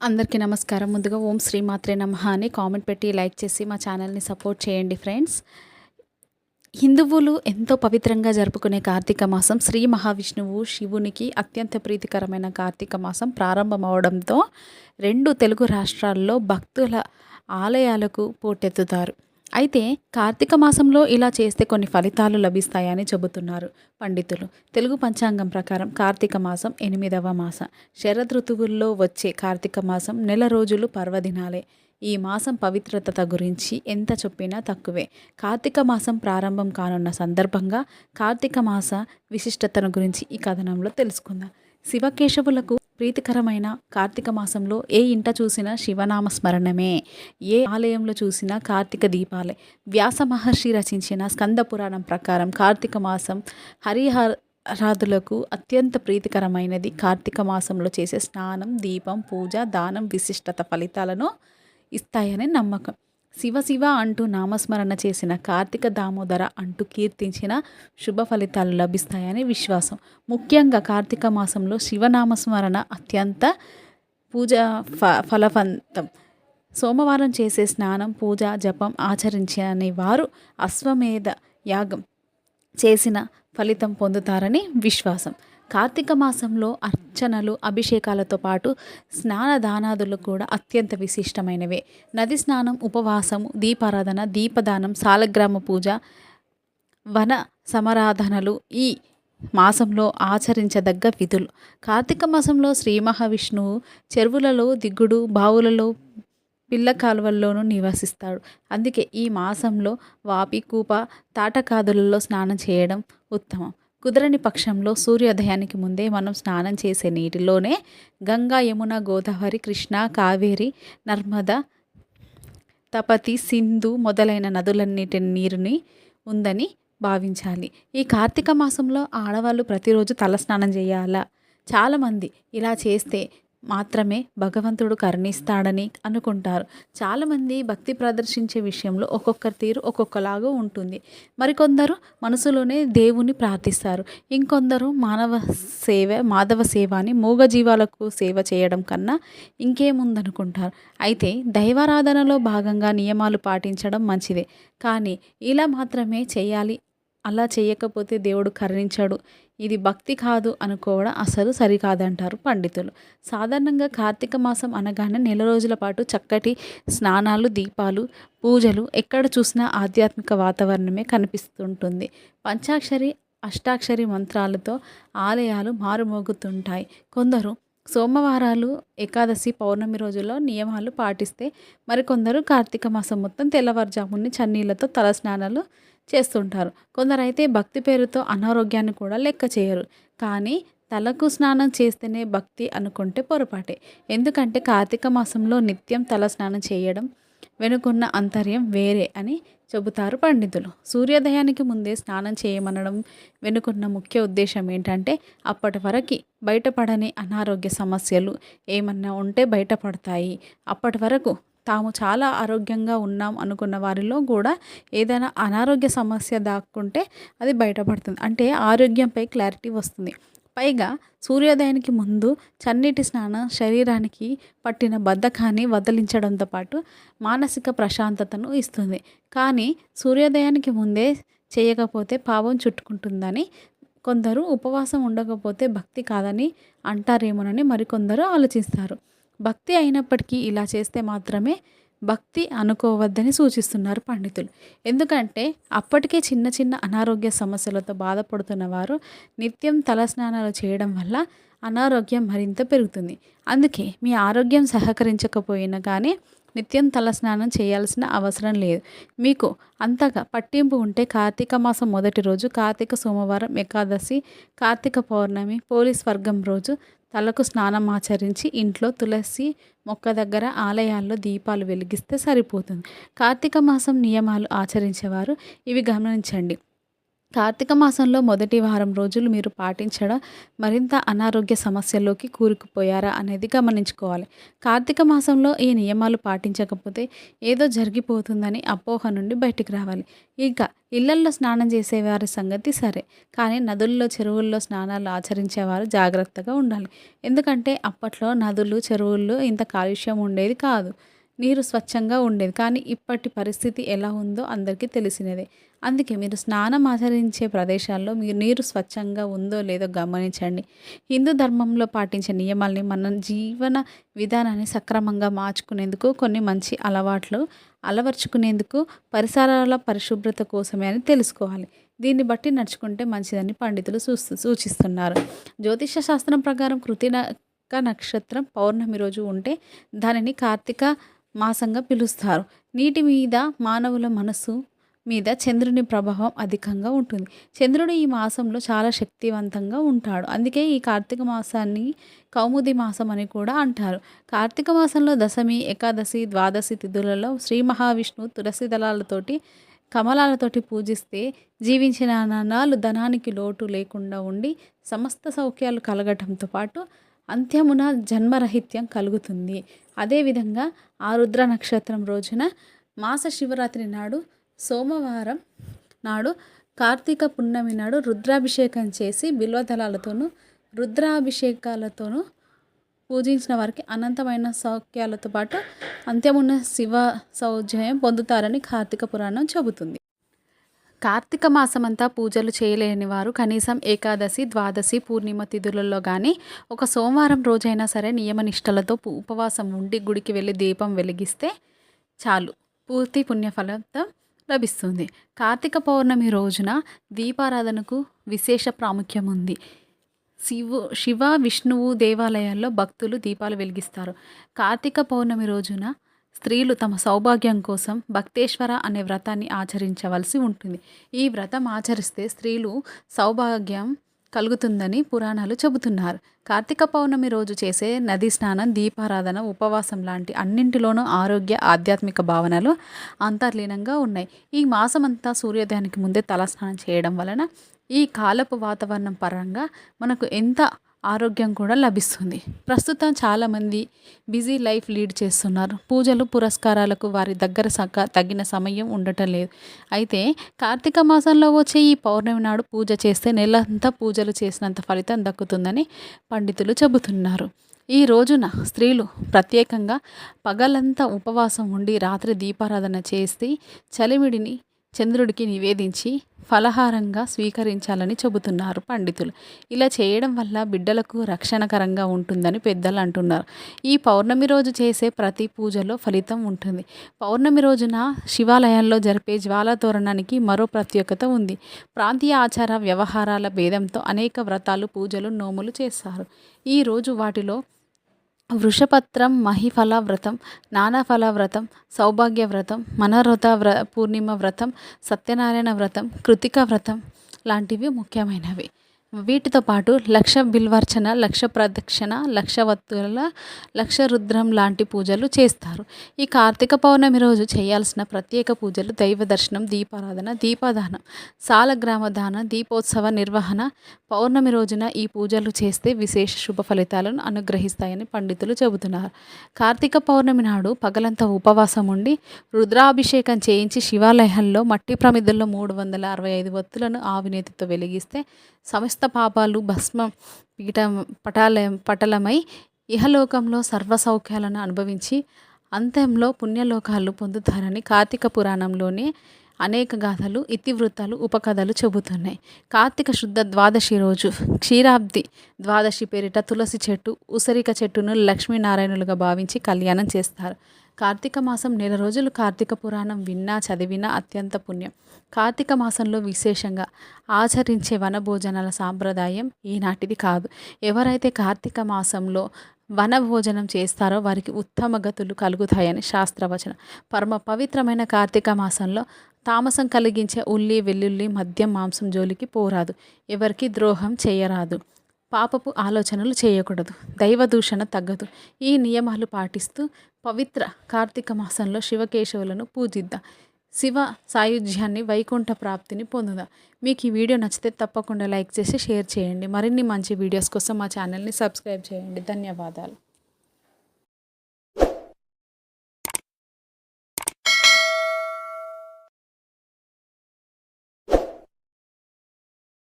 అందరికీ నమస్కారం. ముందుగా ఓం శ్రీ మాత్రే నమః అని కామెంట్ పెట్టి లైక్ చేసి మా ఛానల్ని సపోర్ట్ చేయండి ఫ్రెండ్స్. హిందువులు ఎంతో పవిత్రంగా జరుపుకునే కార్తీక మాసం శ్రీ మహావిష్ణువు శివునికి అత్యంత ప్రీతికరమైన కార్తీక మాసం ప్రారంభమవడంతో రెండు తెలుగు రాష్ట్రాల్లో భక్తుల ఆలయాలకు పోటెత్తుతారు. అయితే కార్తీక మాసంలో ఇలా చేస్తే కొన్ని ఫలితాలు లభిస్తాయని చెబుతున్నారు పండితులు. తెలుగు పంచాంగం ప్రకారం కార్తీక మాసం ఎనిమిదవ మాసం. శరదృతువుల్లో వచ్చే కార్తీక మాసం నెల రోజులు పర్వదినాలే. ఈ మాసం పవిత్రత గురించి ఎంత చెప్పినా తక్కువే. కార్తీక మాసం ప్రారంభం కానున్న సందర్భంగా కార్తీక మాస విశిష్టతను గురించి ఈ కథనంలో తెలుసుకుందాం. శివకేశవులకు ప్రీతికరమైన కార్తీక మాసంలో ఏ ఇంట చూసినా శివనామ స్మరణమే ఏ ఆలయంలో చూసినా కార్తీక దీపాలే. వ్యాస మహర్షి రచించిన స్కంద పురాణం ప్రకారం కార్తీక మాసం హరిహరాదులకు అత్యంత ప్రీతికరమైనది. కార్తీక మాసంలో చేసే స్నానం దీపం పూజ దానం విశిష్టత ఫలితాలను ఇస్తాయని నమ్మకం. శివ శివ అంటూ నామస్మరణ చేసిన కార్తీక దామోదర అంటూ కీర్తించిన శుభ ఫలితాలు లభిస్తాయని విశ్వాసం. ముఖ్యంగా కార్తీక మాసంలో శివనామస్మరణ అత్యంత పూజ ఫ ఫలవంతం. సోమవారం చేసే స్నానం పూజ జపం ఆచరించని వారు అశ్వమేధ యాగం చేసిన ఫలితం పొందుతారని విశ్వాసం. కార్తీక మాసంలో అర్చనలు అభిషేకాలతో పాటు స్నాన దానాదులు కూడా అత్యంత విశిష్టమైనవే. నది స్నానం ఉపవాసము దీపారాధన దీపదానం సాలగ్రామ పూజ వన సమరాధనలు ఈ మాసంలో ఆచరించదగ్గ విధులు. కార్తీక మాసంలో శ్రీ మహావిష్ణువు చెరువులలో దిగుడు బావులలో పిల్ల కాలువల్లోనూ నివసిస్తాడు. అందుకే ఈ మాసంలో వాపి కూప తాటకాదులలో స్నానం చేయడం ఉత్తమం. కుదరని పక్షంలో సూర్యోదయానికి ముందే మనం స్నానం చేసే నీటిలోనే గంగా యమున గోదావరి కృష్ణ కావేరి నర్మద తపతి సింధు మొదలైన నదులన్నిటి నీరుని ఉందని భావించాలి. ఈ కార్తీక మాసంలో ఆడవాళ్ళు ప్రతిరోజు తలస్నానం చేయాలా? చాలామంది ఇలా చేస్తే మాత్రమే భగవంతుడు కరుణిస్తాడని అనుకుంటారు. చాలామంది భక్తి ప్రదర్శించే విషయంలో ఒక్కొక్కరి తీరు ఒక్కొక్కలాగా ఉంటుంది. మరికొందరు మనసులోనే దేవుని ప్రార్థిస్తారు. ఇంకొందరు మానవ సేవ మాధవ సేవ అని మూగజీవాలకు సేవ చేయడం కన్నా ఇంకేముందనుకుంటారు. అయితే దైవారాధనలో భాగంగా నియమాలు పాటించడం మంచిదే. కానీ ఇలా మాత్రమే చేయాలి అలా చేయకపోతే దేవుడు కరుణించాడు. ఇది భక్తి కాదు అనుకోవడం అసలు సరికాదంటారు పండితులు. సాధారణంగా కార్తీక మాసం అనగానే నెల రోజుల పాటు చక్కటి స్నానాలు దీపాలు పూజలు ఎక్కడ చూసినా ఆధ్యాత్మిక వాతావరణమే కనిపిస్తుంటుంది. పంచాక్షరి అష్టాక్షరి మంత్రాలతో ఆలయాలు మారుమోగుతుంటాయి. కొందరు సోమవారాలు ఏకాదశి పౌర్ణమి రోజుల్లో నియమాలు పాటిస్తే మరికొందరు కార్తీక మాసం మొత్తం తెల్లవారుజాముని చన్నీళ్ళతో తలస్నానాలు చేస్తుంటారు. కొందరైతే భక్తి పేరుతో అనారోగ్యాన్ని కూడా లెక్క చేయరు. కానీ తలకు స్నానం చేస్తేనే భక్తి అనుకుంటే పొరపాటే. ఎందుకంటే కార్తీక మాసంలో నిత్యం తల స్నానం చేయడం వెనుకున్న అంతర్యం వేరే అని చెబుతారు పండితులు. సూర్యోదయానికి ముందే స్నానం చేయమనడం వెనుకున్న ముఖ్య ఉద్దేశం ఏంటంటే అప్పటి వరకు బయటపడని అనారోగ్య సమస్యలు ఏమన్నా ఉంటే బయటపడతాయి. అప్పటి వరకు తాము చాలా ఆరోగ్యంగా ఉన్నాం అనుకున్న వారిలో కూడా ఏదైనా అనారోగ్య సమస్య దాక్కుంటే అది బయటపడుతుంది. అంటే ఆరోగ్యంపై క్లారిటీ వస్తుంది. పైగా సూర్యోదయానికి ముందు చన్నీటి స్నానం శరీరానికి పట్టిన బద్ధకాన్ని వదిలించడంతో పాటు మానసిక ప్రశాంతతను ఇస్తుంది. కానీ సూర్యోదయానికి ముందే చేయకపోతే పాపం చుట్టుకుంటుందని కొందరు ఉపవాసం ఉండకపోతే భక్తి కాదని అంటారేమోనని మరికొందరు ఆలోచిస్తారు. భక్తి అయినప్పటికీ ఇలా చేస్తే మాత్రమే భక్తి అనుకోవద్దని సూచిస్తున్నారు పండితులు. ఎందుకంటే అప్పటికే చిన్న చిన్న అనారోగ్య సమస్యలతో బాధపడుతున్న వారు నిత్యం తలస్నానాలు చేయడం వల్ల అనారోగ్యం మరింత పెరుగుతుంది. అందుకే మీ ఆరోగ్యం సహకరించకపోయినా కానీ నిత్యం తలస్నానం చేయాల్సిన అవసరం లేదు. మీకు అంతగా పట్టింపు ఉంటే కార్తీక మాసం మొదటి రోజు కార్తీక సోమవారం ఏకాదశి కార్తీక పౌర్ణమి పోలీస్ వర్గం రోజు తలకు స్నానం ఆచరించి ఇంట్లో తులసి మొక్క దగ్గర ఆలయాల్లో దీపాలు వెలిగిస్తే సరిపోతుంది. కార్తీక మాసం నియమాలు ఆచరించేవారు. ఇవి గమనించండి. కార్తీక మాసంలో మొదటి వారం రోజులు మీరు పాటించడం? మరింత అనారోగ్య సమస్యల్లోకి కూరుకుపోయారా అనేది గమనించుకోవాలి. కార్తీక మాసంలో ఈ నియమాలు పాటించకపోతే ఏదో జరిగిపోతుందని అపోహ నుండి బయటికి రావాలి. ఇక ఇళ్ళల్లో స్నానం చేసేవారి సంగతి సరే కానీ నదుల్లో చెరువుల్లో స్నానాలు ఆచరించేవారు జాగ్రత్తగా ఉండాలి. ఎందుకంటే అప్పట్లో నదులు చెరువుల్లో ఇంత కాలుష్యం ఉండేది కాదు. నీరు స్వచ్ఛంగా ఉండేది. కానీ ఇప్పటి పరిస్థితి ఎలా ఉందో అందరికీ తెలిసినదే. అందుకే మీరు స్నానం ఆచరించే ప్రదేశాల్లో మీరు నీరు స్వచ్ఛంగా ఉందో లేదో గమనించండి. హిందూ ధర్మంలో పాటించే నియమాల్ని మన జీవన విధానాన్ని సక్రమంగా మార్చుకునేందుకు కొన్ని మంచి అలవాట్లు అలవర్చుకునేందుకు పరిసరాల పరిశుభ్రత కోసమే అని తెలుసుకోవాలి. దీన్ని బట్టి నడుచుకుంటే మంచిదని పండితులు సూ సూచిస్తున్నారు. జ్యోతిష శాస్త్రం ప్రకారం కృతిక నక్షత్రం పౌర్ణమి రోజు ఉంటే దానిని కార్తీక మాసంగా పిలుస్తారు. నీటి మీద మానవుల మనసు మీద చంద్రుని ప్రభావం అధికంగా ఉంటుంది. చంద్రుడు ఈ మాసంలో చాలా శక్తివంతంగా ఉంటాడు. అందుకే ఈ కార్తీక మాసాన్ని కౌముది మాసం అని కూడా అంటారు. కార్తీక మాసంలో దశమి ఏకాదశి ద్వాదశి తిథులలో శ్రీ మహావిష్ణువు తులసి దళాలతోటి కమలాలతోటి పూజిస్తే జీవించిన నాణాలు ధనానికి లోటు లేకుండా ఉండి సమస్త సౌఖ్యాలు కలగటంతో పాటు అంత్యమున జన్మరహిత్యం కలుగుతుంది. అదేవిధంగా ఆ రుద్ర నక్షత్రం రోజున మాస శివరాత్రి నాడు సోమవారం నాడు కార్తీక పున్నమి నాడు రుద్రాభిషేకం చేసి బిల్వదళాలతోనూ రుద్రాభిషేకాలతోనూ పూజించిన వారికి అనంతమైన సౌఖ్యాలతో పాటు అంత్యమున్న శివ సౌజయం పొందుతారని కార్తీక పురాణం చెబుతుంది. కార్తీక మాసమంతా పూజలు చేయలేని వారు కనీసం ఏకాదశి ద్వాదశి పూర్ణిమ తిథులలో కానీ ఒక సోమవారం రోజైనా సరే నియమనిష్టలతో ఉపవాసం ఉండి గుడికి వెళ్ళి దీపం వెలిగిస్తే చాలు. పూర్తి పుణ్యఫలంతో లభిస్తుంది. కార్తీక పౌర్ణమి రోజున దీపారాధనకు విశేష ప్రాముఖ్యం ఉంది. శివు శివ విష్ణువు దేవాలయాల్లో భక్తులు దీపాలు వెలిగిస్తారు. కార్తీక పౌర్ణమి రోజున స్త్రీలు తమ సౌభాగ్యం కోసం భక్తేశ్వర అనే వ్రతాన్ని ఆచరించవలసి ఉంటుంది. ఈ వ్రతం ఆచరిస్తే స్త్రీలు సౌభాగ్యం కలుగుతుందని పురాణాలు చెబుతున్నారు. కార్తీక పౌర్ణమి రోజు చేసే నది స్నానం దీపారాధన ఉపవాసం లాంటి అన్నింటిలోనూ ఆరోగ్య ఆధ్యాత్మిక భావనలు అంతర్లీనంగా ఉన్నాయి. ఈ మాసమంతా సూర్యోదయానికి ముందే తలస్నానం చేయడం వలన ఈ కాలపు వాతావరణం పరంగా మనకు ఎంత ఆరోగ్యం కూడా లభిస్తుంది. ప్రస్తుతం చాలామంది బిజీ లైఫ్ లీడ్ చేస్తున్నారు. పూజలు పురస్కారాలకు వారి దగ్గర సగ తగిన సమయం ఉండటం లేదు. అయితే కార్తీక మాసంలో వచ్చే ఈ పౌర్ణమి నాడు పూజ చేస్తే నెలంతా పూజలు చేసినంత ఫలితం దక్కుతుందని పండితులు చెబుతున్నారు. ఈ రోజున స్త్రీలు ప్రత్యేకంగా పగలంతా ఉపవాసం ఉండి రాత్రి దీపారాధన చేసి చలివిడిని చంద్రుడికి నివేదించి ఫలహారంగా స్వీకరించాలని చెబుతున్నారు పండితులు. ఇలా చేయడం వల్ల బిడ్డలకు రక్షణకరంగా ఉంటుందని పెద్దలు అంటున్నారు. ఈ పౌర్ణమి రోజు చేసే ప్రతి పూజలో ఫలితం ఉంటుంది. పౌర్ణమి రోజున శివాలయాల్లో జరిపే జ్వాలా తోరణానికి మరో ప్రత్యేకత ఉంది. ప్రాంతీయ ఆచార వ్యవహారాల భేదంతో అనేక వ్రతాలు పూజలు నోములు చేస్తారు. ఈ రోజు వాటిలో వృషపత్రం మహిఫల వ్రతం నానాఫల వ్రతం సౌభాగ్య వ్రతం మనోరథ వ్ర పూర్ణిమ వ్రతం సత్యనారాయణ వ్రతం కృతిక వ్రతం లాంటివి ముఖ్యమైనవి. వీటితో పాటు లక్ష బిల్వర్చన లక్ష ప్రదక్షిణ లక్ష వత్తుల లక్ష రుద్రం లాంటి పూజలు చేస్తారు. ఈ కార్తీక పౌర్ణమి రోజు చేయాల్సిన ప్రత్యేక పూజలు దైవ దర్శనం దీపారాధన దీపదానం సాలగ్రామ దాన దీపోత్సవ నిర్వహణ. పౌర్ణమి రోజున ఈ పూజలు చేస్తే విశేష శుభ ఫలితాలను అనుగ్రహిస్తాయని పండితులు చెబుతున్నారు. కార్తీక పౌర్ణమి నాడు పగలంతా ఉపవాసం ఉండి రుద్రాభిషేకం చేయించి శివాలయాల్లో మట్టి ప్రమిదల్లో మూడు వందల అరవై ఐదు వత్తులను ఆవినేతితో వెలిగిస్తే సమస్త పాపాలు భస్మ పీఠ పటాల పటలమై ఇహలోకంలో సర్వ సౌఖ్యాలను అనుభవించి అంత్యంలో పుణ్యలోకాలు పొందుతారని కార్తీక పురాణంలోనే అనేక గాథలు ఇతివృత్తాలు ఉపకథలు చెబుతున్నాయి. కార్తీక శుద్ధ ద్వాదశి రోజు క్షీరాబ్ది ద్వాదశి పేరిట తులసి చెట్టు ఉసరిక చెట్టును లక్ష్మీనారాయణులుగా భావించి కళ్యాణం చేస్తారు. కార్తీక మాసం నెల రోజులు కార్తీక పురాణం విన్నా చదివినా అత్యంత పుణ్యం. కార్తీక మాసంలో విశేషంగా ఆచరించే వనభోజనాల సాంప్రదాయం ఈనాటిది కాదు. ఎవరైతే కార్తీక మాసంలో వనభోజనం చేస్తారో వారికి ఉత్తమ గతులు కలుగుతాయని శాస్త్రవచనం. పరమ పవిత్రమైన కార్తీక మాసంలో తామసం కలిగించే ఉల్లి వెల్లుల్లి మద్యం మాంసం జోలికి పోరాదు. ఎవరికి ద్రోహం చేయరాదు. పాపపు ఆలోచనలు చేయకూడదు. దైవ దూషణ తగ్గదు. ఈ నియమాలు పాటిస్తూ పవిత్ర కార్తీక మాసంలో శివకేశవులను పూజిద్దాం. శివ సాయుధ్యాన్ని వైకుంఠ ప్రాప్తిని పొందుదాం. మీకు ఈ వీడియో నచ్చితే తప్పకుండా లైక్ చేసి షేర్ చేయండి. మరిన్ని మంచి వీడియోస్ కోసం మా ఛానల్ని సబ్స్క్రైబ్ చేయండి. ధన్యవాదాలు.